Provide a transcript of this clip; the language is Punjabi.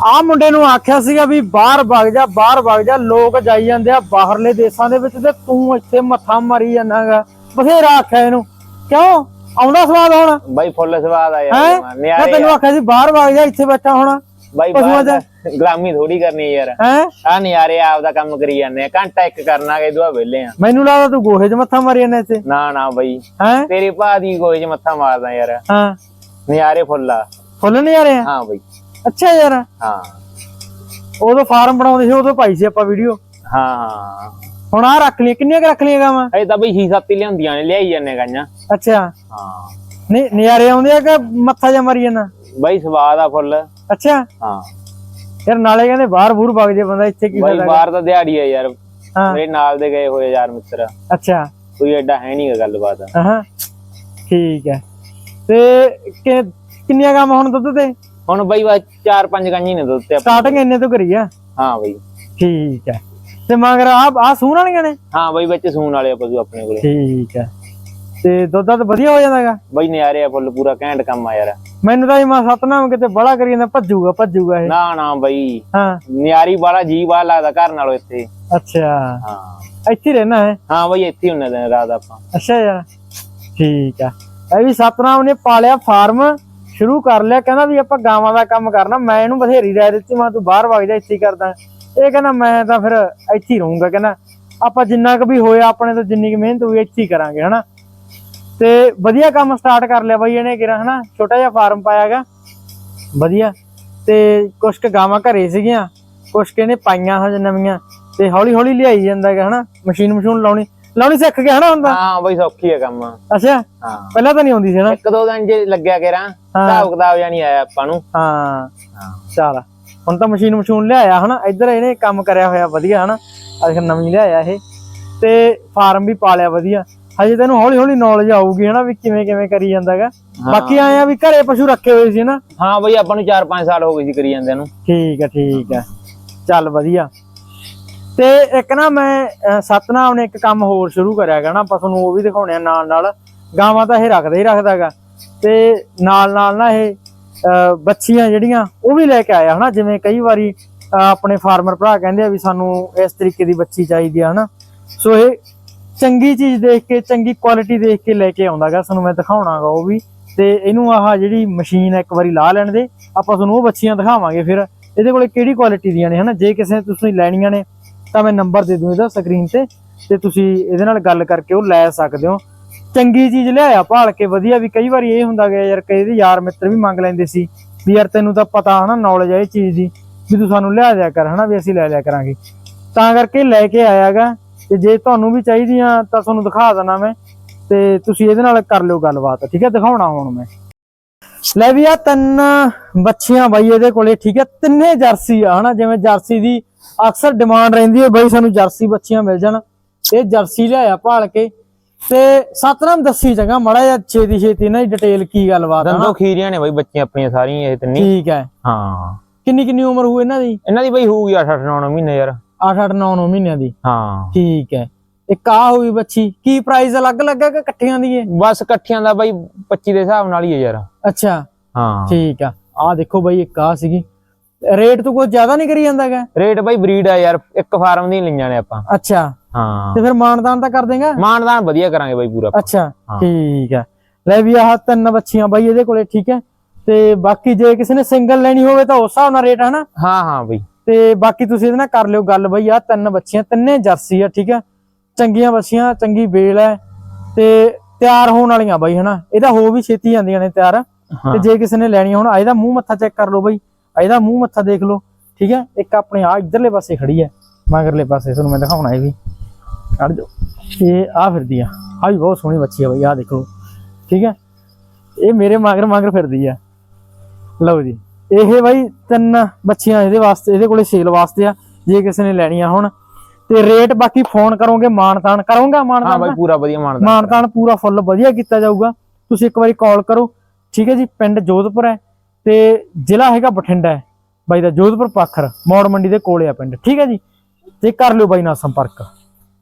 ਆ ਮੁੰਡੇ ਨੂੰ ਆਖਿਆ ਸੀਗਾ ਵੀ ਬਾਹਰ ਵਗ ਜਾ ਬਾਹਰ ਵਗ ਜਾ ਲੋਕ ਜਾਈ ਜਾਂਦੇ ਆ ਬਾਹਰਲੇ ਦੇਸ਼ਾਂ ਦੇ ਵਿੱਚ ਤੇ ਤੂੰ ਇੱਥੇ ਮੱਥਾ ਮਾਰੀ ਜਾਂਦਾਗਾ। ਬਥੇਰਾ ਆਖਿਆ ਇਹਨੂੰ। ਕਿਉਂ? ਆਉਂਦਾ ਸਵਾਦ ਹੁਣ? ਬਾਈ ਫੁੱਲ ਸਵਾਦ ਆ ਯਾਰ ਮੈਂ ਨਿਆਰੇ ਤੈਨੂੰ ਆਖਿਆ ਸੀ ਬਾਹਰ ਵਗ ਜਾ ਇੱਥੇ ਬੈਠਾ ਹੋਣਾ। ਬਾਈ ਬਾਹਰ ਗੁਲਾਮੀ ਥੋੜੀ ਕਰਨੀ ਯਾਰ। ਹੈ? ਆ ਨਿਆਰੇ ਆਪਦਾ ਕੰਮ ਕਰੀ ਜਾਂਦੇ ਆ ਘੰਟਾ ਇੱਕ ਕਰਨਾ ਕਿ ਦੁਆ ਵਿਹਲੇ ਆ। ਮੈਨੂੰ ਲੱਗਦਾ ਤੂੰ ਗੋਹੇ 'ਚ ਮੱਥਾ ਮਾਰੀ ਜਾਂਦਾ ਇੱਥੇ। ਨਾ ਨਾ ਬਾਈ। ਤੇਰੀ ਭਾ ਦੀ ਕੋਈ ਚ ਮੱਥਾ ਮਾਰਦਾ ਯਾਰ। ਹਾਂ। ਨਿਆਰੇ ਫੁੱਲਾ ਫੁੱਲ ਰਹੇ ਆ? ਹਾਂ ਬਾਈ। ਅੱਛਾ ਯਾਰ। ਹਾਂ। ਉਦੋਂ ਫਾਰਮ ਬਣਾਉਂਦੇ ਸੀ ਉਦੋਂ ਪਾਈ ਸੀ ਆਪਾਂ ਵੀਡੀਓ। ਹਾਂ। ਹੁਣ ਆ ਰੱਖ ਲਈ ਕਿੰਨੀਆਂ ਰੱਖ ਲਈਆਂ ਗਾਵਾਂ? ਇਹ ਤਾਂ ਬਈ ਹੀ ਸੱਤੀ ਲਿਆਉਂਦੀਆਂ ਨੇ ਲਿਆਈ ਜਾਂਦੇ ਗਾਈਆਂ। ਅੱਛਾ। ਹਾਂ। ਨਹੀਂ ਨਿਆਰੇ ਆਉਂਦੇ ਆ ਕਿ ਮੱਥਾ ਜਾਂ ਮਰੀ ਜਾਂਦਾ? ਬਾਈ ਸਵਾਦ ਆ ਫੁੱਲ। ਅੱਛਾ। ਹਾਂ। ਯਾਰ ਨਾਲੇ ਕਹਿੰਦੇ ਬਾਹਰ ਬੂਰ ਵਗ ਜੇ ਬੰਦਾ ਇੱਥੇ ਕੀ ਬਾਈ ਬਾਹਰ ਤਾਂ ਦਿਹਾੜੀ ਆ ਯਾਰ। ਹਾਂ। ਮੇਰੇ ਨਾਲ ਦੇ ਗਏ ਹੋਏ ਯਾਰ ਮਿੱਤਰ। ਅੱਛਾ। ਕੋਈ ਐਡਾ ਹੈ ਨਹੀਂ ਗੱਲਬਾਤ। ਹਾਂ। ਠੀਕ ਹੈ। ਤੇ ਕਿੰਨੀਆਂ ਗਾਵਾਂ ਹੁਣ ਦੁੱਧ ਤੇ? ਹੁਣ ਬਾਈ ਵਾ ਚਾਰ ਪੰਜ ਗਾਈਆਂ ਨੇ ਦੁੱਧ ਤੇ ਆਪਾਂ- ਸਟਾਰਟਿੰਗ ਇੰਨੇ ਤੋਂ ਕਰੀ ਆ? ਹਾਂ ਬਾਈ। ਠੀਕ ਹੈ ਤੇ ਮਗਰ ਆ ਆ ਸੂਣ ਵਾਲੀਆਂ ਨੇ? ਹਾਂ ਬਾਈ ਵਿੱਚ ਸੂਣ ਵਾਲੇ ਪਸ਼ੂ ਆਪਣੇ ਕੋਲੇ। ਠੀਕ ਹੈ ਤੇ ਦੁੱਧ ਤਾਂ ਵਧੀਆ ਹੋ ਜਾਂਦਾਗਾ ਬਾਈ ਨਿਆਰੇ ਆ ਫੁੱਲ ਪੂਰਾ ਘੈਂਟ ਕੰਮ ਆ ਯਾਰ। ਮੈਨੂੰ ਤਾਂ ਇਹ ਮਾ ਸਤਨਾਮ ਕਿਤੇ ਬੜਾ ਕਰੀ ਜਾਂਦਾ ਭੱਜੂਗਾ ਭੱਜੂਗਾ ਇਹ। ਨਾ ਨਾ ਬਾਈ। ਹਾਂ। ਨਿਆਰੀ ਵਾਲਾ ਜੀ ਵਾਲਾ ਲੱਗਦਾ ਘਰ ਨਾਲੋਂ ਇੱਥੇ। ਅੱਛਾ। ਹਾਂ। ਇੱਥੇ ਰਹਿਣਾ ਹੈ? ਹਾਂ ਬਾਈ ਇੱਥੇ ਹੁੰਨੇ ਦਿਨ ਰਾਤ ਆਪਾਂ। ਅੱਛਾ ਯਾਰ। ਠੀਕ ਆ। ਇਹ ਵੀ ਸਤਨਾਮ ਨੇ ਪਾਲਿਆ ਫਾਰਮ। ਸ਼ੁਰੂ ਕਰ ਲਿਆ, ਕਹਿੰਦਾ ਵੀ ਆਪਾਂ ਗਾਵਾਂ ਦਾ ਕੰਮ ਕਰਨਾ, ਮੈਂ ਇਹਨੂੰ ਬਥੇਰੀ ਰਾਇ ਦਿੱਤੀ, ਮੈਂ ਤੂੰ ਬਾਹਰ ਵਗ ਜਾ, ਇੱਥੇ ਕਰਦਾ। ਇਹ ਕਹਿੰਦਾ, ਮੈਂ ਤਾਂ ਫਿਰ ਇੱਥੇ ਹੀ ਰਹੂੰਗਾ, ਕਹਿੰਦਾ, ਆਪਾਂ ਜਿੰਨਾ ਕੁ ਵੀ ਹੋਇਆ ਆਪਣੇ ਤੋਂ ਜਿੰਨੀ ਕੁ ਮਿਹਨਤ ਹੋਈ, ਇੱਥੇ ਹੀ ਕਰਾਂਗੇ, ਹਨਾ। ਤੇ ਵਧੀਆ ਕੰਮ ਸਟਾਰਟ ਕਰ ਲਿਆ ਬਾਈ ਇਹਨੇ ਕਿਰਾ ਹਨਾ, ਛੋਟਾ ਜਿਹਾ ਫਾਰਮ ਪਾਇਆਗਾ ਵਧੀਆ। ਤੇ ਕੁਛ ਕੁ ਗਾਵਾਂ ਘਰੇ ਸੀਗੀਆਂ, ਕੁਛ ਕੁ ਇਹਨੇ ਪਾਈਆਂ ਹਜੇ ਨਵੀਆਂ, ਤੇ ਹੌਲੀ ਹੌਲੀ ਲਿਆਈ ਜਾਂਦਾਗਾ ਹਨਾ ਮਸ਼ੀਨ ਮਸ਼ੂਨ ਲਾਉਣੀ। ਲਾਉਣੀ ਸਿੱਖ ਗਿਆ ਹਨਾ ਹੁੰਦਾ? ਹਾਂ ਬਾਈ ਸੌਖੀ ਆ ਕੰਮ। ਅੱਛਾ? ਹਾਂ। ਪਹਿਲਾਂ ਤਾਂ ਨਹੀਂ ਆਉਂਦੀ ਸੀ ਹਨਾ ਇੱਕ ਦੋ ਦਿਨ ਜੇ ਲੱਗਿਆ ਕਰਾਂ ਹਿਸਾਬ ਕਿਤਾਬ ਜਾਂ ਨਹੀਂ ਆਇਆ ਆਪਾਂ ਨੂੰ। ਹਾਂ। ਹਾਂ। ਚੱਲ ਹੁਣ ਤਾਂ ਮਸ਼ੀਨ ਮਸ਼ੂਨ ਲਿਆਇਆ ਹਨਾ ਇੱਧਰ ਇਹਨੇ ਕੰਮ ਕਰਿਆ ਹੋਇਆ ਵਧੀਆ ਹਨਾ। ਅੱਜ ਨਵੀਂ ਲਿਆਇਆ ਇਹ। ਤੇ ਫਾਰਮ ਵੀ ਪਾਲਿਆ ਵਧੀਆ। ਹਜੇ ਤੈਨੂੰ ਹੌਲੀ ਹੌਲੀ ਨੌਲੇਜ ਆਊਗੀ ਹਨਾ ਵੀ ਕਿਵੇਂ ਕਿਵੇਂ ਕਰੀ ਜਾਂਦਾਗਾ। ਬਾਕੀ ਆਏ ਆ ਵੀ ਘਰੇ ਪਸ਼ੂ ਰੱਖੇ ਹੋਏ ਸੀ ਨਾ। ਹਾਂ ਬਾਈ ਆਪਾਂ ਨੂੰ 4-5 ਸਾਲ ਹੋ ਗਏ ਸੀ ਕਰੀ ਜਾਂਦੇ ਨੂੰ। ਠੀਕ ਹੈ ਠੀਕ ਹੈ ਚੱਲ ਵਧੀਆ। ਤੇ ਇੱਕ ਨਾ ਮੈਂ ਸਤਨਾਮ ਨੇ ਇੱਕ ਕੰਮ ਹੋਰ ਸ਼ੁਰੂ ਕਰਿਆ ਹੈਗਾ ਨਾ ਆਪਾਂ ਤੁਹਾਨੂੰ ਉਹ ਵੀ ਦਿਖਾਉਣੇ ਆ ਨਾਲ ਨਾਲ। ਗਾਵਾਂ ਤਾਂ ਇਹ ਰੱਖਦਾ ਹੀ ਰੱਖਦਾਗਾ ਤੇ ਨਾਲ ਨਾਲ ਨਾ ਇਹ ਅਹ, ਬੱਚੀਆਂ ਜਿਹੜੀਆਂ ਉਹ ਵੀ ਲੈ ਕੇ ਆਇਆ ਹਨਾ ਜਿਵੇਂ ਕਈ ਵਾਰੀ ਆਪਣੇ ਫਾਰਮਰ ਭਰਾ ਕਹਿੰਦੇ ਆ ਵੀ ਸਾਨੂੰ ਇਸ ਤਰੀਕੇ ਦੀ ਬੱਚੀ ਚਾਹੀਦੀ ਆ ਹਨਾ। ਸੋ ਇਹ ਚੰਗੀ ਚੀਜ਼ ਦੇਖ ਕੇ ਚੰਗੀ ਕੁਆਲਿਟੀ ਦੇਖ ਕੇ ਲੈ ਕੇ ਆਉਂਦਾਗਾ ਤੁਹਾਨੂੰ ਮੈਂ ਦਿਖਾਉਣਾਗਾ ਉਹ ਵੀ। ਤੇ ਇਹਨੂੰ ਆਹ ਜਿਹੜੀ ਮਸ਼ੀਨ ਇੱਕ ਵਾਰੀ ਲਾ ਲੈਣ ਦੇ ਆਪਾਂ ਤੁਹਾਨੂੰ ਉਹ ਬੱਚੀਆਂ ਦਿਖਾਵਾਂਗੇ ਫਿਰ। ਇਹਦੇ ਕੋਲੇ ਕਿਹੜੀ ਕੁਆਲਿਟੀ ਦੀਆਂ ਨੇ ਹਨਾ? ਜੇ ਕਿਸੇ ਤੁਸੀਂ ਲੈਣੀਆਂ ਨੇ ਤਾਂ ਮੈਂ ਨੰਬਰ ਦੇ ਦੂੰ ਇਹਦਾ ਸਕਰੀਨ ਤੇ ਤੇ ਤੁਸੀਂ ਇਹਦੇ ਨਾਲ ਗੱਲ ਕਰਕੇ ਉਹ ਲੈ ਸਕਦੇ ਹੋ। ਚੰਗੀ ਚੀਜ਼ ਲਿਆਇਆ, ਭਾਲ ਕੇ ਵਧੀਆ ਵੀ ਕਈ ਵਾਰੀ ਇਹ ਹੁੰਦਾ ਗਿਆ ਯਾਰ ਕਈ ਦੇ ਯਾਰ ਮਿੱਤਰ ਵੀ ਮੰਗ ਲੈਂਦੇ ਸੀ ਵੀ ਯਾਰ ਤੈਨੂੰ ਤਾਂ ਪਤਾ ਹਨਾ ਨੌਲੇਜ ਹੈ ਇਹ ਚੀਜ਼ ਦੀ, ਵੀ ਤੂੰ ਸਾਨੂੰ ਲਿਆ ਦਿਆ ਕਰ ਹਨਾ ਵੀ ਅਸੀਂ ਲੈ ਲਿਆ ਕਰਾਂਗੇ। ਤਾਂ ਕਰਕੇ ਲੈ ਕੇ ਆਇਆਗਾ ਤੇ ਜੇ ਤੁਹਾਨੂੰ ਵੀ ਚਾਹੀਦੀਆਂ ਤਾਂ ਤੁਹਾਨੂੰ ਦਿਖਾ ਦੇਣਾ ਮੈਂ ਤੇ ਤੁਸੀਂ ਇਹਦੇ ਨਾਲ ਕਰ ਲਿਓ ਗੱਲਬਾਤ, ਠੀਕ ਹੈ? ਦਿਖਾਉਣਾ ਹੁਣ ਮੈਂ। ਲੈ ਵੀ ਆ ਤਿੰਨ ਬੱਚੀਆਂ ਬਾਈ ਇਹਦੇ ਕੋਲੇ, ਠੀਕ ਹੈ? ਤਿੰਨੇ ਜਰਸੀ ਆ ਹਨਾ, ਜਿਵੇਂ ਜਰਸੀ ਦੀ ਅਕਸਰ ਡਿਮਾਂਡ ਰਹਿੰਦੀ ਹੈ ਬਾਈ ਸਾਨੂੰ ਜਰਸੀ ਬੱਚੀਆਂ ਮਿਲ ਜਾਣ ਇਹ ਜਰਸੀ ਲਿਆਇਆ ਭਾਲ ਕੇ ਤੇ ਸਤਨਾਮ ਦੱਸੀ ਚੰਗਾ ਮੜਾ ਜਿਹਾ ਛੇਤੀ ਛੇਤੀ ਨਾ ਡਿਟੇਲ ਕੀ ਗੱਲਬਾਤ ਆ ਦੰਦੋ ਖੀਰੀਆਂ ਨੇ ਬਾਈ ਬੱਚੀਆਂ ਆਪਣੀਆਂ ਸਾਰੀਆਂ ਇਹ ਤਿੰਨੀ। ਠੀਕ ਹੈ। ਹਾਂ। ਕਿੰਨੀ ਕਿੰਨੀ ਉਮਰ ਹੋਊ ਇਹਨਾਂ ਦੀ? ਇਹਨਾਂ ਦੀ ਬਾਈ ਹੋਊਗੀ 8-8 9 ਮਹੀਨੇ ਯਾਰ। 8 8 9 9 ਮਹੀਨਿਆਂ ਦੀ। ਹਾਂ। ਠੀਕ ਹੈ। ਇੱਕ ਆ ਹੋਈ ਬੱਚੀ। ਕੀ ਪ੍ਰਾਈਸ ਅਲੱਗ-ਅਲੱਗ ਹੈ ਕਿ ਇਕੱਠੀਆਂ ਦੀ ਹੈ? ਬਸ ਇਕੱਠਿਆਂ ਦਾ ਬਾਈ 25 ਦੇ ਹਿਸਾਬ ਨਾਲ ਹੀ ਹੈ ਯਾਰ। ਅੱਛਾ। ਹਾਂ। ਠੀਕ ਆ। ਆ ਦੇਖੋ ਬਾਈ ਇੱਕ ਆ ਸੀਗੀ। ਰੇਟ ਤੋਂ ਕੋਈ ਜ਼ਿਆਦਾ ਨਹੀਂ ਕਰੀ ਜਾਂਦਾਗਾ? ਰੇਟ ਬਾਈ ਬਰੀਡ ਆ ਯਾਰ ਇੱਕ ਫਾਰਮ ਦੀ ਲਈਆਂ ਨੇ ਆਪਾਂ। ਅੱਛਾ। ਹਾਂ। ਤੇ ਫਿਰ ਮਾਨਦਾਨ ਤਾਂ ਕਰ ਦੇਗਾ? ਮਾਨਦਾਨ ਵਧੀਆ ਕਰਾਂਗੇ ਬਾਈ ਪੂਰਾ। ਅੱਛਾ। ਠੀਕ ਹੈ ਲੈ ਵੀ ਆਹ ਤਿੰਨ ਬੱਚੀਆਂ ਬਾਈ ਇਹਦੇ ਕੋਲੇ ਠੀਕ ਹੈ ਤੇ ਬਾਕੀ ਜੇ ਕਿਸੇ ਨੇ ਸਿੰਗਲ ਲੈਣੀ ਹੋਵੇ ਤਾਂ ਉਸ ਹਿਸਾਬ ਨਾਲ ਰੇਟ ਹੈ ਨਾ ਹਾਂ ਹਾਂ ਬਾਈ। ਤੇ ਬਾਕੀ ਤੁਸੀਂ ਇਹਦੇ ਨਾਲ ਕਰ ਲਿਓ ਗੱਲ ਬਈ ਆ ਤਿੰਨ ਬੱਚੀਆਂ ਤਿੰਨੇ ਜਰਸੀ ਆ ਠੀਕ ਹੈ ਚੰਗੀਆਂ ਬੱਚੀਆਂ ਚੰਗੀ ਬੇਲ ਹੈ ਤੇ ਤਿਆਰ ਹੋਣ ਵਾਲੀਆਂ ਬਾਈ ਹਨਾ। ਇਹਦਾ ਹੋ ਵੀ ਛੇਤੀ ਜਾਂਦੀਆਂ ਨੇ ਤਿਆਰ। ਤੇ ਜੇ ਕਿਸੇ ਨੇ ਲੈਣੀ ਹੁਣ ਇਹਦਾ ਮੂੰਹ ਮੱਥਾ ਚੈੱਕ ਕਰ ਲਓ ਬਈ। ਇਹਦਾ ਮੂੰਹ ਮੱਥਾ ਦੇਖ ਲਓ ਠੀਕ ਹੈ? ਇੱਕ ਆਪਣੇ ਆ ਇਧਰਲੇ ਪਾਸੇ ਖੜੀ ਹੈ ਮਗਰਲੇ ਪਾਸੇ ਤੁਹਾਨੂੰ ਮੈਂ ਦਿਖਾਉਣਾ ਇਹ ਵੀ। ਕੱਢ ਜੋ ਇਹ ਆ ਫਿਰਦੀ ਆ। ਆ ਵੀ ਬਹੁਤ ਸੋਹਣੀ ਬੱਚੀ ਆ ਬਈ ਆ ਦੇਖ ਲਓ। ਠੀਕ ਹੈ? ਇਹ ਮੇਰੇ ਮਗਰ ਮਗਰ ਫਿਰਦੀ ਆ। ਲਓ ਜੀ। ਇਹ ਬਾਈ ਤਿੰਨ ਬੱਚੀਆਂ ਇਹਦੇ ਵਾਸਤੇ ਇਹਦੇ ਕੋਲੇ ਸੇਲ ਵਾਸਤੇ ਆ। ਜੇ ਕਿਸੇ ਨੇ ਲੈਣੀਆਂ ਹੁਣ ਤੇ ਰੇਟ ਬਾਕੀ ਫੋਨ ਕਰੋਗੇ ਮਾਨਤਾਨ ਕਰੋਗਾ ਹਾਂ ਮਾਨਤਾਨ ਬਾਈ ਪੂਰਾ ਵਧੀਆ ਮਾਨਦਾਨ ਮਾਨਤਾਨ ਪੂਰਾ ਫੁੱਲ ਵਧੀਆ ਕੀਤਾ ਜਾਊਗਾ। ਤੁਸੀਂ ਇੱਕ ਵਾਰੀ ਕਾਲ ਕਰੋ। ਠੀਕ ਹੈ ਜੀ ਪਿੰਡ ਜੋਧਪੁਰ ਹੈ। ਤੇ ਜ਼ਿਲ੍ਹਾ ਹੈਗਾ ਬਠਿੰਡਾ ਬਾਈ ਦਾ ਜੋਧਪੁਰ ਪਾਖਰ, ਮੌੜ ਮੰਡੀ ਦੇ ਕੋਲੇ ਆ ਪਿੰਡ। ਠੀਕ ਹੈ ਜੀ? ਤੇ ਕਰ ਲਿਓ ਬਾਈ ਨਾਲ ਸੰਪਰਕ।